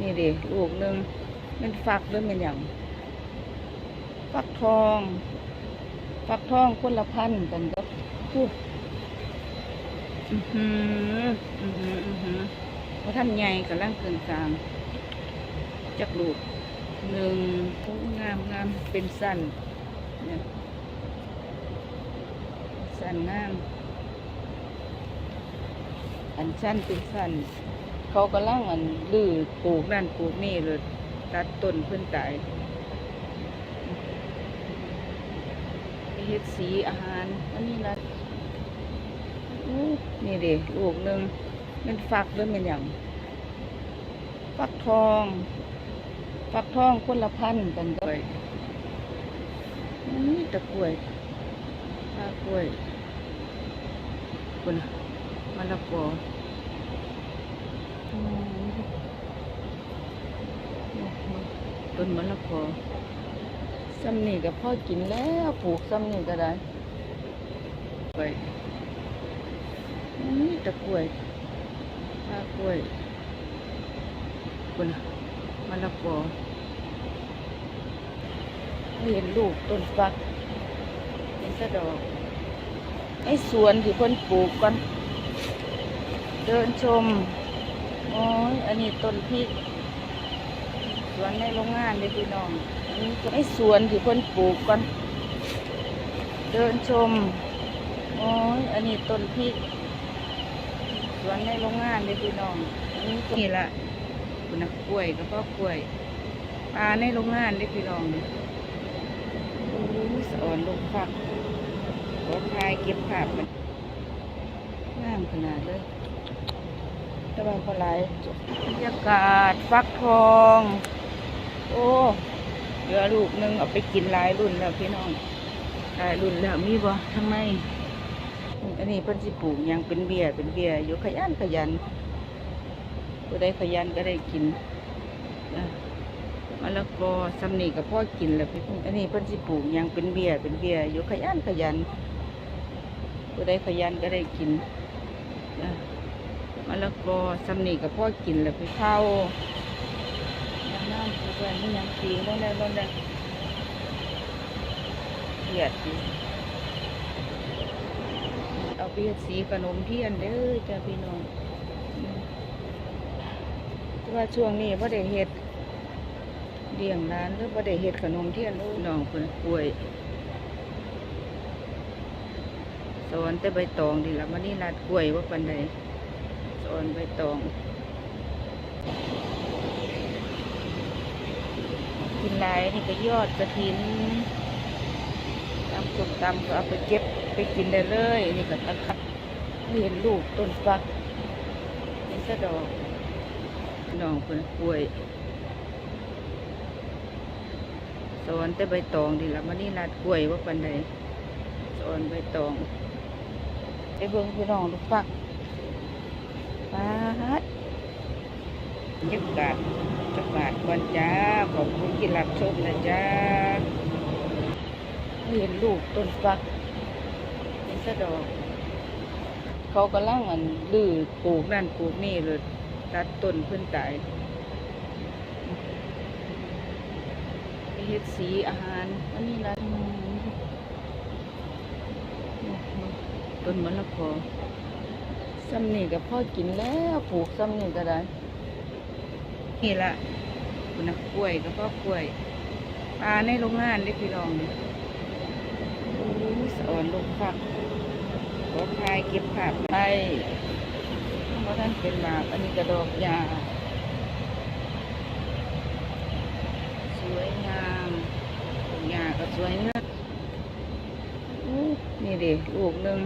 นี่ดิลูกหนึ่งมันฟักหรือมันหยังฟักทอง ฟักทองคนละพันกันกับพูดอือหืออือหืออือหือเพราะท่านใหญ่กับร่างเกินกลางจักลูกหนึ่งโอ้งามงามเป็นสั้นเนี่ยสั้นงาม อันสั้นเป็นสั้น เขากำลังอันดื้อปลูกนั่นปลูกนี่เลยตัดต้นเพื่อนตายไปเฮ็ดสีอาหารอันนี้ละนี่เด็ลูกหนึ่งมันฟักหรือมันหยังฟักทองฟักทองคนละพันกันด้วยนี่ตะกล้วยตากล้วยคุณมะละกอ ต้นมะละกอซ้ำนี่กับพ่อกินแล้วปลูกซ้ำนี่ก็ได้ไปนี่ตะกล้วยตากล้วยคุณมะละกอเห็นลูกต้นฟักเห็นสะดอกไอ้สวนที่เพิ่นปลูกกัน เดินชม โอ้ยอันนี้ต้นพริก สวนในโรงงานเลยพี่น้องอันนี้ไอ้สวนที่เพิ่นปลูกก่อน เดินชม โอ้ยอันนี้ต้นพริก สวนในโรงงานเลยพี่น้องอันนี้ก็นี่ละคุณนักกล้วยกับพ่อกล้วยปลาในโรงงานเลยพี่น้องโอ้สอนลงฟักขอทายเก็บภาพมันงามขนาดเลยะวันพลายบรรยากาศฟักทอง โอ้เหลือลูกนึงเอาไปกินหลายรุ่นแล้วพี่น้องหลายรุ่นแล้วมีบ่ทำไม อันนี้เพิ่นสิปลูกยังเป็นเบียเป็นเบียอยู่ขยันขยันผู้ใดขยันก็ได้กินมะละกอซำนี่กับพ่อกินแล้วพี่อันนี้เพิ่นสิปลูกยังเป็นเบียเป็นเบียอยู่ขยันขยันผู้ใดขยันก็ได้กินอะ มะละกอสำนีกับพ่อกินแล้วไปเข้าน้ำน้ำทุกวันนี่ยังปีนได้ได้ได้เกลียดดิเอาไปเฮ็ดสีขนมเทียนเด้อจ้าพี่น้องว่าช่วงนี้พ่ได้เฮ็ดเลี้ยงร้านหรือพ่ได้เฮ็ดขนมเทียนโอ้ยน้องคนป่วยสอนแต่ใบตองดีละมันนี่นัดกล้วยว่าปันใด สอนใบตอง กินหลายนี่ก็ยอดกระถินตำส้มตำก็เอาไปเก็บไปกินได้เลย นี่ก็ตะขับเห็นลูกต้นฟักเห็นสะดอกน้องคนป่วยสอนแต่ใบตองดีละมันนี่นัดกล้วยว่าปันใดสอนใบตองไปเบิ่งพี่น้องลูกฟัก ปาดบรรยากาศจักบาทก่อนจ้า ขอบคุณที่รับชมนะจ้าเห็นลูกต้นฟักเห็นสะดอกเขากำลังอันดื้อปลูกนั่นปลูกนี่เลยตัดต้นเพื่อนตายไปเฮ็ดสีอาหารอันนี้ละอืมต้นมะละกอ ซ้ำนี่กับพ่อกินแล้วปลูกซ้ำนี่ก็ได้นี่ละคุณนักกล้วยกับพ่อกล้วยปลาในโรงงานได้พี่น้องโอ้ยสอนลูกฟักขอทายเก็บผักไปเพราะท่านเป็นหมาอันนี้กระดอกยาสวยงามยาก็สวยงามอู้นี่ดิลูกหนึ่ง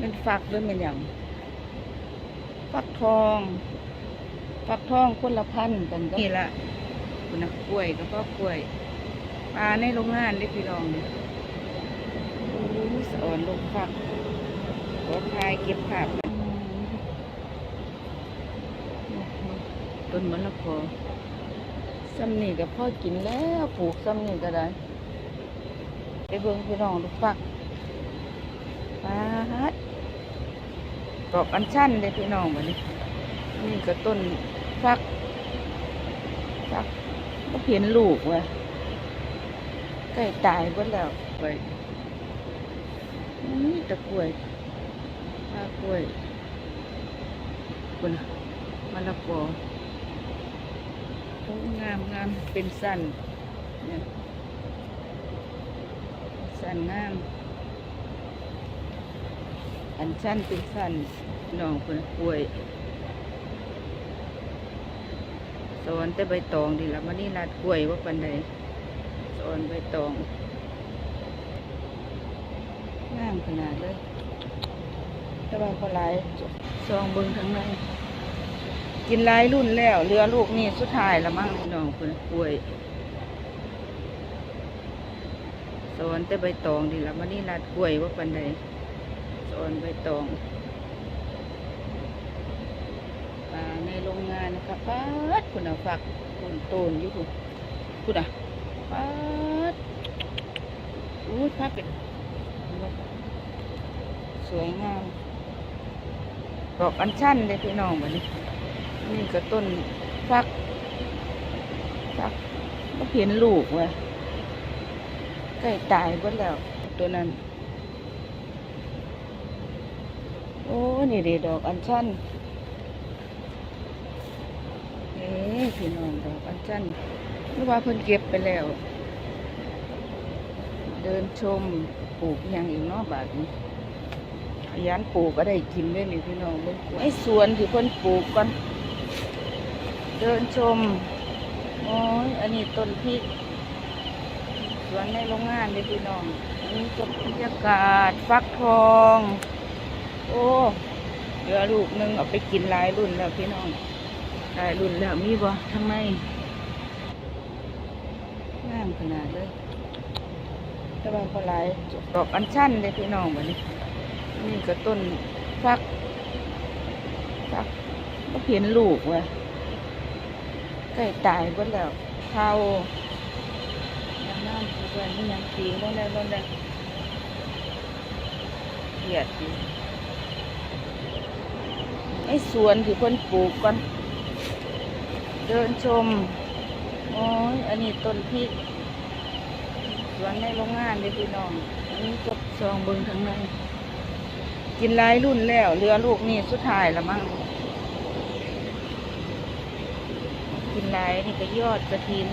มันฟักหรือมันหยัง ฟักทองฟักทองคนละพันกันก็นี่ละคุณนักกล้วยกับพ่อกล้วยปลาในโรงงานได้พี่น้องโอ้สอนลูกฟักขอทายเก็บภาพต้นมะละกอซ้ำนี่กับพ่อกินแล้วปลูกซ้ำนี่ก็ได้ไปเบิ่งพี่น้องลูกฟักปลาดด อกอัญชันเลยพี่น้องวันนี้นี่ก็ต้นฟักฟักก็เห็นลูกว่ะใกล้ตายหมดแล้วไปนี่ตะกล้วยปลากล้วยคุณน่ะมะละกอโอ้งามงามเป็นสันเนี่ยสันงาม อันสั้นเป็นสั้นน้องคนกล้วยสอนแต่ใบตองดีละมันนี่ลาดกล้วยว่าปันใดสอนใบตองงามขนาดเลยแต่ว่าก็หลายซองเบิงทั้งในกินหลายรุ่นแล้ว เรือลูกนี่สุดท้ายละมั้งน้องคนกล้วยสอนแต่ใบตองดีละมันนี่ลาดกล้วยว่าปันใด สอนใบตองป่าในโรงงานนะคะป้าดคุณเอาฝักคุณโตนอยู่คุณคุณอะป้าดอู้ยพักเป็นสวยงามดอกอัญชันเลยพี่น้องบัดนี้นี่ก็ต้นฟักฟักก็เห็นลูกว้ยใกล้ตายหมดแล้วตัวนั้น โอ้นี่เดดอกอัญชันเอ๊ะพี่น้องดอกอัญชันหรือว่าเพิ่นเก็บไปแล้ว เดินชมปลูกย่างอีกเนาะบาดนี้ขยันปลูกก็ได้กินด้วยนี่พี่น้องเบิ่งไอ้สวนที่เพิ่นปลูกก่อนเดินชมโอ้ยอันนี้ต้นพริกสวนในโรงงานเลยพี่น้องอันนี้ก็บรรยากาศฟักทอง โอ้เหลือลูกนึงเอาไปกินหลายรุ่นแล้วพี่น้องได้รุ่นแล้วมีบ่ทำไมงามขนาดเลยแต่ว่าเขาหลายดอกอัญชันเลยพี่น้องบัดนี้นี่ก็ต้นฟักฟักก็เห็นลูกว่ะใกล้ตายหมดแล้วเท่ายังน้ำทุกวันนี้ยังปีนลงแล้วลงแล้วเกลียดอ ยู่สวนที่เพิ่นปลูกก่อน เดินชมโอ้ยอันนี้ต้นพริกสวนในโรงงานเลยพี่น้องอันนี้ก็ซองเบิงทั้งในกินหลายรุ่นแล้ว เรือลูกนี่สุดท้ายละมั้งกินหลายนี่ก็ยอดกระถิน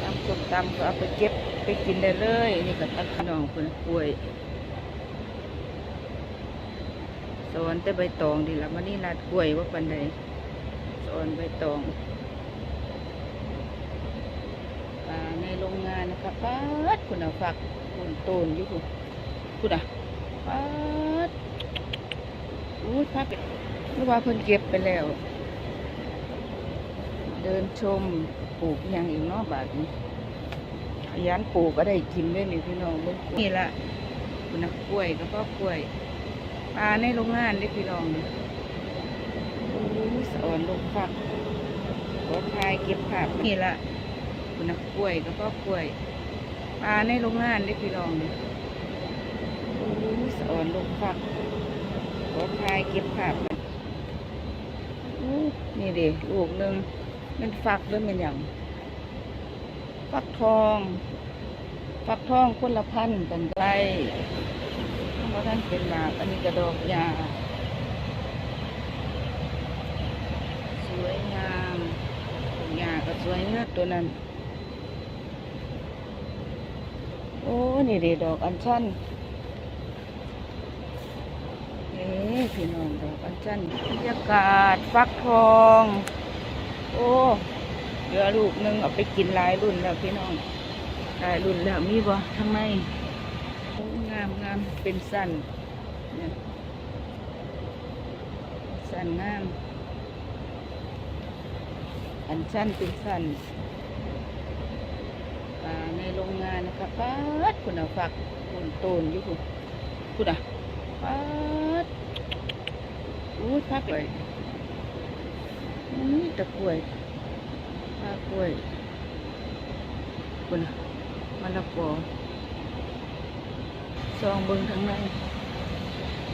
ตำส้มตำก็เอาไปเก็บไปกินได้เลย นี่ก็ตักน้องคนป่วย สอนแต่ใบตองดีละมันนี่ลาดกล้วยว่าปันใดสอนใบตองป่าในโรงงานนะคะป้าดคุณเอาฝักคุณโตนอยู่คุณคุณอะป้าดอู้ยพักหรือว่าเพิ่นเก็บไปแล้ว เดินชมปลูกอย่างอีกนาะบาทนี้ขยันปลูกก็ได้กินด้วยนี่พี่น้องนี่ละคุณนักกล้วยก็พ่อกล้วย ปลาในโรงงานนี่พี่น้องนี่อู้สอนลูกฟักขอทายเก็บผักนี่ละคุณนักกล้วยก็พ่อกล้วยปลาในโรงงานได้พี่รองนี่อู้สอนลูกฟักขอทายเก็บผักอู้นี่เด็กลูกหนึ่งมันฟักหรือมันอย่างฟักทอง ฟักทองคนละพันกันไกล ราะท่านเป็นมาอันนี้กระดอกยา สวยงามหญ้าก็สวยงามตัวนั้น โอ้นี่เดดอกอัญชันเอ๊พี่น้องดอกอัญชันบรรยากาศฟักทอง โอ้เหลือลูกหนึงเอาไปกินหลายรุ่นแล้วพี่น้องหลายรุ่นแล้วมีบ่ทำไมามงามเป็นสันเนี่ยสันงาม อันสั้นเป็นสันในโรงงานนะคะป้าดคุณเอาฝักคุณโตนอยู่คุณคุณอะป้าดอู้ยพักเลยนี่ตะกล้วยปลากล้วยคุณอะมะละกอ ซองเบิงทั้งใน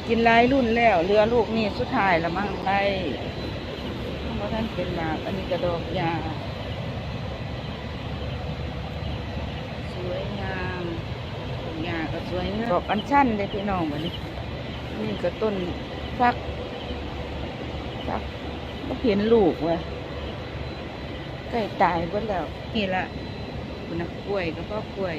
กินหลายรุ่นแล้ว เรือลูกนี่สุดท้ายละมั้งไปเพราะท่านเป็นมากอันนี้กระดอกยาสวยงามดอกยาก็สวยงามดอกอัญชันเลยพี่น้องวันนี้นี่ก็ต้นฟักฟักก็เห็นลูกว่ะใกล้ตายเบิดแล้วนี่ละคุณนักกล้วยก็พ่อกล้วย